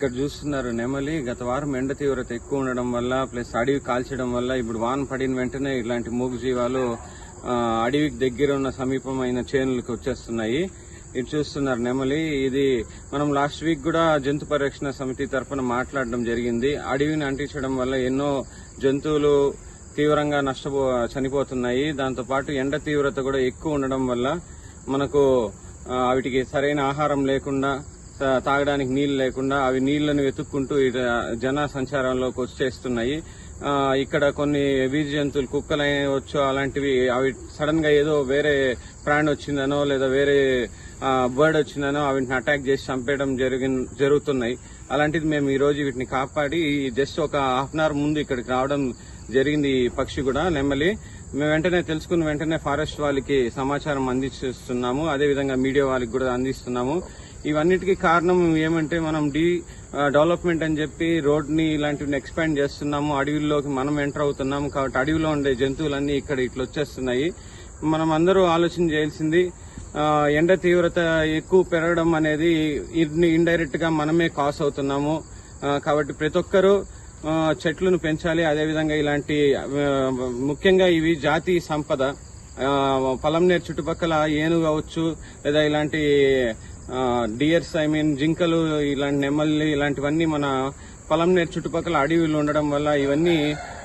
ఇక్కడ చూస్తున్నారు నెమలి. గత వారం ఎండ తీవ్రత ఎక్కువ ఉండడం వల్ల ప్లస్ అడవి కాల్చడం వల్ల ఇప్పుడు వాన పడిన వెంటనే ఇలాంటి మూగు జీవాలు అడవికి దగ్గర ఉన్న సమీపమైన చేనులకు వచ్చేస్తున్నాయి. ఇది చూస్తున్నారు నెమలి. ఇది మనం లాస్ట్ వీక్ కూడా జంతు పరిరక్షణ సమితి తరఫున మాట్లాడడం జరిగింది. అడవిని అంటించడం వల్ల ఎన్నో జంతువులు తీవ్రంగా నష్టపో చనిపోతున్నాయి. దాంతోపాటు ఎండ తీవ్రత కూడా ఎక్కువ ఉండడం వల్ల మనకు వాటికి వీటికి సరైన ఆహారం లేకుండా తాగడానికి నీళ్ళు లేకుండా అవి నీళ్ళను వెతుక్కుంటూ జన సంచారంలోకి వచ్చేస్తున్నాయి. ఇక్కడ కొన్ని వీధి జంతువులు కుక్కలు వచ్చు అలాంటివి అవి సడన్గా ఏదో వేరే ప్రాణి వచ్చిందనో లేదా వేరే బర్డ్ వచ్చిందనో వీటిని అటాక్ చేసి చంపేయడం జరిగిన జరుగుతున్నాయి. అలాంటిది మేము ఈ రోజు వీటిని కాపాడి జస్ట్ ఒక హాఫ్ అన్ అవర్ ముందు ఇక్కడికి రావడం జరిగింది ఈ పక్షి కూడా నెమ్మలి. మేము వెంటనే తెలుసుకున్న వెంటనే ఫారెస్ట్ వాళ్ళకి సమాచారం అందిస్తున్నాము. అదేవిధంగా మీడియా వాళ్ళకి కూడా అందిస్తున్నాము. ఇవన్నిటికీ కారణం ఏమంటే మనం డీ డెవలప్మెంట్ అని చెప్పి రోడ్ని ఇలాంటివి ఎక్స్పాండ్ చేస్తున్నాము. అడవిల్లోకి మనం ఎంటర్ అవుతున్నాము. కాబట్టి అడవిలో ఉండే జంతువులన్నీ ఇక్కడ ఇట్లా వచ్చేస్తున్నాయి. మనం అందరూ ఆలోచన చేయాల్సింది ఎండ తీవ్రత ఎక్కువ పెరగడం అనేది ఇండైరెక్ట్గా మనమే కాస్ అవుతున్నాము. కాబట్టి ప్రతి ఒక్కరూ చెట్లను పెంచాలి. అదేవిధంగా ఇలాంటి ముఖ్యంగా ఇవి జాతీయ సంపద. పొలం నేర్ చుట్టుపక్కల ఏనుగు కావచ్చు లేదా ఇలాంటి డియర్స్ ఐ మీన్ జింకలు ఇలాంటి నెమ్మల్ని ఇలాంటివన్నీ మన పొలం నేర్ చుట్టుపక్కల అడవిలు ఉండడం వల్ల ఇవన్నీ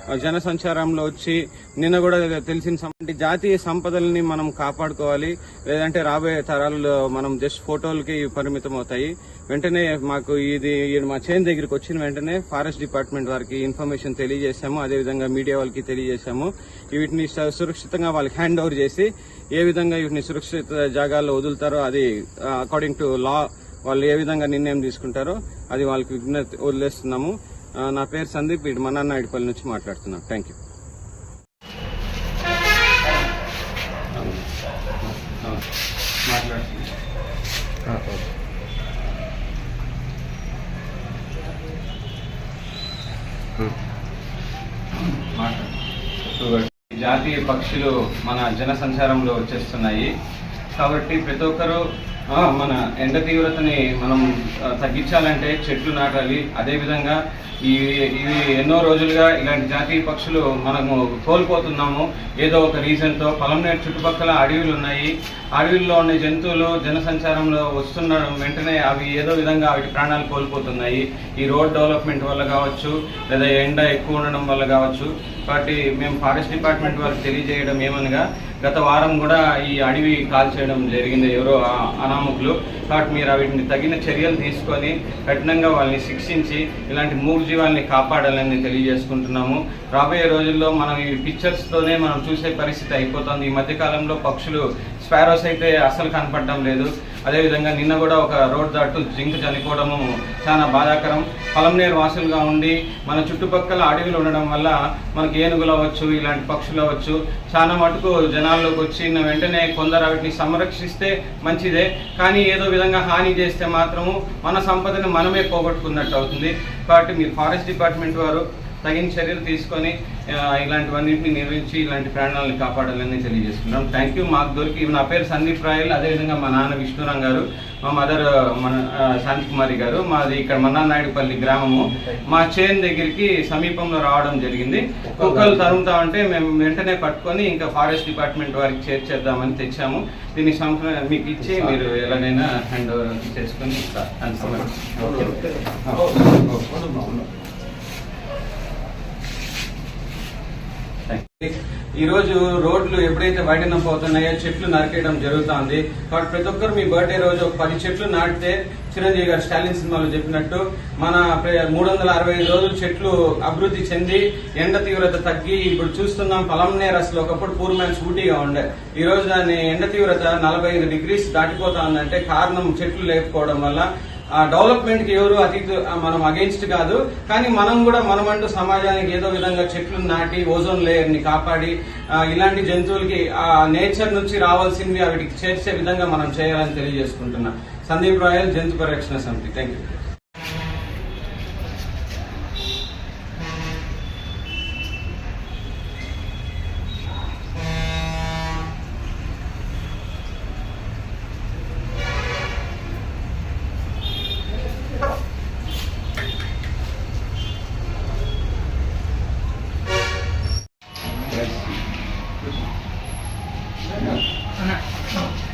జనసంచారంలో జన సంచారంలో వచ్చి నిన్న కూడా తెలిసిన జాతీయ సంపదల్ని మనం కాపాడుకోవాలి. లేదంటే రాబోయే తరాల్లో మనం జస్ట్ ఫోటోలకి పరిమితం అవుతాయి వెంటనే మాకు ఇది ఈ మా చేన్ దగ్గరికి వచ్చిన వెంటనే ఫారెస్ట్ డిపార్ట్మెంట్ వారికి ఇన్ఫర్మేషన్ తెలియజేశాము. అదేవిధంగా మీడియా వాళ్ళకి తెలియజేశాము. వీటిని సురక్షితంగా వాళ్ళకి హ్యాండ్ ఓవర్ చేసి ఏ విధంగా వీటిని సురక్షిత జాగాల్లో వదులుతారో అది అకార్డింగ్ టు లా వాళ్ళు ఏ విధంగా నిర్ణయం తీసుకుంటారో అది వాళ్ళకి విజ్ఞప్తి వదిలేస్తున్నాము. నా పేరు సందీప్ ఇటు మన్నానాయుడుపల్లి నుంచి మాట్లాడుతున్నాను థ్యాంక్ యూ జాతీయ పక్షులు మన జన సంచారంలో వచ్చేస్తున్నాయి. కాబట్టి ప్రతి ఒక్కరూ మన ఎండ తీవ్రతని మనం తగ్గించాలంటే చెట్లు నాటాలి. అదేవిధంగా ఇవి ఇవి ఎన్నో రోజులుగా ఇలాంటి జాతీయ పక్షులు మనము కోల్పోతున్నాము. ఏదో ఒక రీజన్తో పొలంనేరు చుట్టుపక్కల అడవులు ఉన్నాయి. అడవుల్లో ఉన్న జంతువులు జనసంచారంలో వస్తున్న వెంటనే అవి ఏదో విధంగా వాటి ప్రాణాలు కోల్పోతున్నాయి. ఈ రోడ్ డెవలప్మెంట్ వల్ల కావచ్చు లేదా ఎండ ఎక్కువ ఉండడం వల్ల కావచ్చు. కాబట్టి మేము ఫారెస్ట్ డిపార్ట్మెంట్ వారికి తెలియజేయడం ఏమనగా గత వారం కూడా ఈ అడవి కాల్ చేయడం జరిగింది ఎవరో అనామకులు. కాబట్టి మీరు వీటిని తగిన చర్యలు తీసుకొని కఠినంగా వాళ్ళని శిక్షించి ఇలాంటి మూగజీవాల్ని కాపాడాలని తెలియజేసుకుంటున్నాము. రాబోయే రోజుల్లో మనం ఈ పిక్చర్స్తోనే మనం చూసే పరిస్థితి అయిపోతుంది. ఈ మధ్యకాలంలో పక్షులు స్పారోస్ అయితే అసలు కనపడడం లేదు. అదేవిధంగా నిన్న కూడా ఒక రోడ్ దాటు జింక్ చనిపోవడము చాలా బాధాకరం. పొలంనేరు వాసులుగా ఉండి మన చుట్టుపక్కల అడవిలు ఉండడం వల్ల మనకి ఏనుగులు అవ్వచ్చు ఇలాంటి పక్షులు అవ్వచ్చు చాలా మటుకు జనాల్లోకి వచ్చిన వెంటనే కొందరు వాటిని సంరక్షిస్తే మంచిదే. కానీ ఏదో విధంగా హాని చేస్తే మాత్రము మన సంపదని మనమే పోగొట్టుకున్నట్టు అవుతుంది. కాబట్టి మీరు ఫారెస్ట్ డిపార్ట్మెంట్ వారు తగిన చర్యలు తీసుకొని ఇలాంటివన్నింటిని నిర్వహించి ఇలాంటి ప్రాణాలను కాపాడాలని తెలియజేస్తున్నాం థ్యాంక్ యూ మాకు దొరికి నా పేరు సందీప్ రాయల్ అదేవిధంగా మా నాన్న విష్ణురాం గారు మా మదర్ మన ఆ, శాంతికుమారి గారు మాది ఇక్కడ మన్నానాయుడుపల్లి గ్రామము. మా చేన్ దగ్గరికి సమీపంలో రావడం జరిగింది. కుక్కలు తరుముతా ఉంటే మేము వెంటనే పట్టుకొని ఇంకా ఫారెస్ట్ డిపార్ట్మెంట్ వారికి చేర్చేద్దామని తెచ్చాము. దీన్ని మీకు ఇచ్చి మీరు ఎలాగైనా హ్యాండ్ ఓవర్ చేసుకొని ఈ రోజు రోడ్లు ఎప్పుడైతే వైడన్ అప్ అవుతున్నాయో చెట్లు నరికేయడం జరుగుతుంది. కాబట్టి ప్రతి ఒక్కరు మీ బర్త్డే రోజు ఒక పది చెట్లు నాటితే చిరంజీవి గారు స్టాలిన్ సినిమాలో చెప్పినట్టు మన మూడు వందల అరవై ఐదు రోజులు చెట్లు అభివృద్ధి చెంది ఎండ తీవ్రత తగ్గి ఇప్పుడు చూస్తున్నాం పలంనేర్ అసలు ఒకప్పుడు పూర్వమైన సూటీగా ఉండే. ఈ రోజు దాని ఎండ తీవ్రత నలభై ఐదు డిగ్రీస్ దాటిపోతా ఉందంటే కారణం చెట్లు లేకపోవడం వల్ల డెవలప్మెంట్కి ఎవరు అతీత మనం అగేన్స్ట్ కాదు. కానీ మనం కూడా మనమంటూ సమాజానికి ఏదో విధంగా చెట్లు నాటి ఓజోన్ లేయర్ని కాపాడి ఇలాంటి జంతువులకి ఆ నేచర్ నుంచి రావాల్సినవి వాటికి చేర్చే విధంగా మనం చేయాలని తెలియజేసుకుంటున్నా. సందీప్ రాయల్ జంతు పరిరక్షణ సమితి. Thank you 好呢，好。